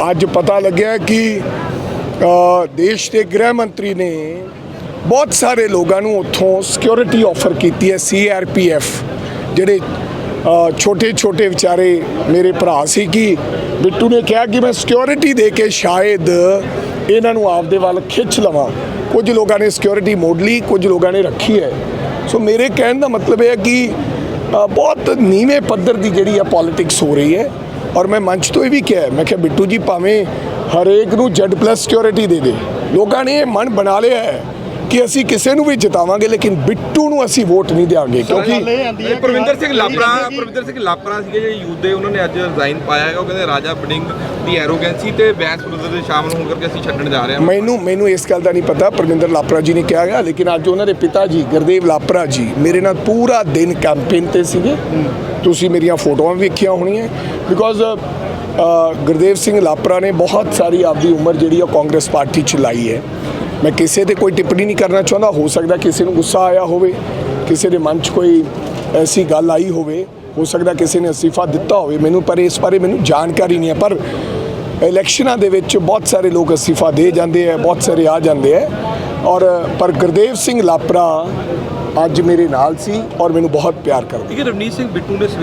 ਅੱਜ ਪਤਾ ਲੱਗਿਆ ਕਿ ਦੇਸ਼ ਦੇ ਗ੍ਰਹਿ ਮੰਤਰੀ ਨੇ ਬਹੁਤ ਸਾਰੇ ਲੋਕਾਂ ਨੂੰ ਉੱਥੋਂ ਸਿਕਿਉਰਿਟੀ ਆਫਰ ਕੀਤੀ ਹੈ ਸੀਆਰਪੀਐਫ ਜਿਹੜੇ ਛੋਟੇ ਛੋਟੇ ਵਿਚਾਰੇ ਮੇਰੇ ਭਰਾ ਸੀ ਕਿ ਬਿੱਟੂ ਨੇ ਕਿਹਾ ਕਿ ਮੈਂ ਸਿਕਿਉਰਿਟੀ ਦੇ ਕੇ ਸ਼ਾਇਦ ਇਹਨਾਂ ਨੂੰ ਆਪਦੇ ਵੱਲ ਖਿੱਚ ਲਵਾਂ। ਕੁਝ ਲੋਕਾਂ ਨੇ ਸਿਕਿਉਰਿਟੀ ਮੋੜ ਲਈ, ਕੁਝ ਲੋਕਾਂ ਨੇ ਰੱਖੀ ਹੈ। ਸੋ ਮੇਰੇ ਕਹਿਣ ਦਾ ਮਤਲਬ ਇਹ ਹੈ ਕਿ ਬਹੁਤ ਨੀਵੇਂ ਪੱਧਰ ਦੀ ਜਿਹੜੀ ਹੈ ਪੋਲਿਟਿਕਸ ਹੋ ਰਹੀ ਹੈ ਔਰ ਮੈਂ ਮੰਚ ਤੋਂ ਇਹ ਵੀ ਕਿਹਾ ਮੈਂ ਕਿਹਾ, ਬਿੱਟੂ ਜੀ, ਭਾਵੇਂ ਹਰੇਕ ਨੂੰ Z ਪਲੱਸ ਸਿਕਿਉਰਿਟੀ ਦੇ ਦੇ। ਲੋਕਾਂ ਨੇ ਇਹ ਮਨ ਬਣਾ ਲਿਆ ਹੈ। ਕਿ ਅਸੀਂ ਕਿਸੇ ਨੂੰ ਵੀ ਜਿਤਾਵਾਂਗੇ ਲੇਕਿਨ ਬਿੱਟੂ ਨੂੰ ਅਸੀਂ ਵੋਟ ਨਹੀਂ ਦੇਵਾਂਗੇ ਕਿਉਂਕਿ ਪ੍ਰਵਿੰਦਰ ਸਿੰਘ ਲਾਪਰਾ ਪ੍ਰਵਿੰਦਰ ਸਿੰਘ ਲਾਪਰਾ ਸੀਗੇ ਜਿਹੜੇ ਯੂਥ ਦੇ ਉਹਨਾਂ ਨੇ ਅੱਜ ਰਿਜ਼ਾਈਨ ਪਾਇਆ ਹੈਗਾ ਉਹ ਕਹਿੰਦੇ ਰਾਜਾ ਬਡਿੰਗ ਦੀ ਐਰੋਗੈਂਸੀ ਤੇ ਬੈਂਸ ਵਿਰੁੱਧ ਦੇ ਸ਼ਾਮਲ ਹੋਣ ਕਰਕੇ ਅਸੀਂ ਛੱਡਣ ਜਾ ਰਹੇ ਹਾਂ। ਮੈਨੂੰ ਮੈਨੂੰ ਇਸ ਗੱਲ ਦਾ ਨਹੀਂ ਪਤਾ ਪਰਮਿੰਦਰ ਲਾਪਰਾ ਜੀ ਨੇ ਕਿਹਾ ਗਿਆ ਲੇਕਿਨ ਅੱਜ ਉਹਨਾਂ ਦੇ ਪਿਤਾ ਜੀ ਗੁਰਦੇਵ ਲਾਪਰਾ ਜੀ ਮੇਰੇ ਨਾਲ ਪੂਰਾ ਦਿਨ ਕੈਂਪੇਨ ਤੇ ਸੀਗੇ। ਤੁਸੀਂ ਮੇਰੀਆਂ ਫੋਟੋਆਂ ਵੀ ਵੇਖੀਆਂ ਹੋਣੀਆਂ। ਬਿਕੋਜ਼ ਗੁਰਦੇਵ ਸਿੰਘ ਲਾਪਰਾ ਨੇ ਬਹੁਤ ਸਾਰੀ ਆਪਦੀ ਉਮਰ ਜਿਹੜੀ ਆ ਕਾਂਗਰਸ ਪਾਰਟੀ ਚ ਲਾਈ ਹੈ। ਮੈਂ ਕਿਸੇ ਤੇ ਕੋਈ ਟਿੱਪਣੀ ਨਹੀਂ ਕਰਨਾ ਚਾਹੁੰਦਾ। ਹੋ ਸਕਦਾ ਕਿਸੇ ਨੂੰ ਗੁੱਸਾ ਆਇਆ ਹੋਵੇ, ਕਿਸੇ ਦੇ ਮਨ 'ਚ ਕੋਈ ਐਸੀ ਗੱਲ ਆਈ ਹੋਵੇ, ਹੋ ਸਕਦਾ ਕਿਸੇ ਨੇ ਅਸਤੀਫਾ ਦਿੱਤਾ ਹੋਵੇ। ਮੈਨੂੰ ਪਰ ਇਸ ਬਾਰੇ ਮੈਨੂੰ ਜਾਣਕਾਰੀ ਨਹੀਂ ਹੈ, ਪਰ ਇਲੈਕਸ਼ਨਾਂ ਦੇ ਵਿੱਚ ਬਹੁਤ ਸਾਰੇ ਲੋਕ ਅਸਤੀਫਾ ਦੇ ਜਾਂਦੇ ਆ ਬਹੁਤ ਸਾਰੇ ਆ ਜਾਂਦੇ ਆ ਔਰ, ਪਰ ਗੁਰਦੇਵ ਸਿੰਘ ਲਾਪਰਾ ਅੱਜ ਮੇਰੇ ਨਾਲ ਸੀ ਔਰ ਮੈਨੂੰ ਬਹੁਤ ਪਿਆਰ ਕਰਦਾ। ਹੈ, ਰਵਨੀਤ ਸਿੰਘ ਬਿੱਟੂ ਨੇ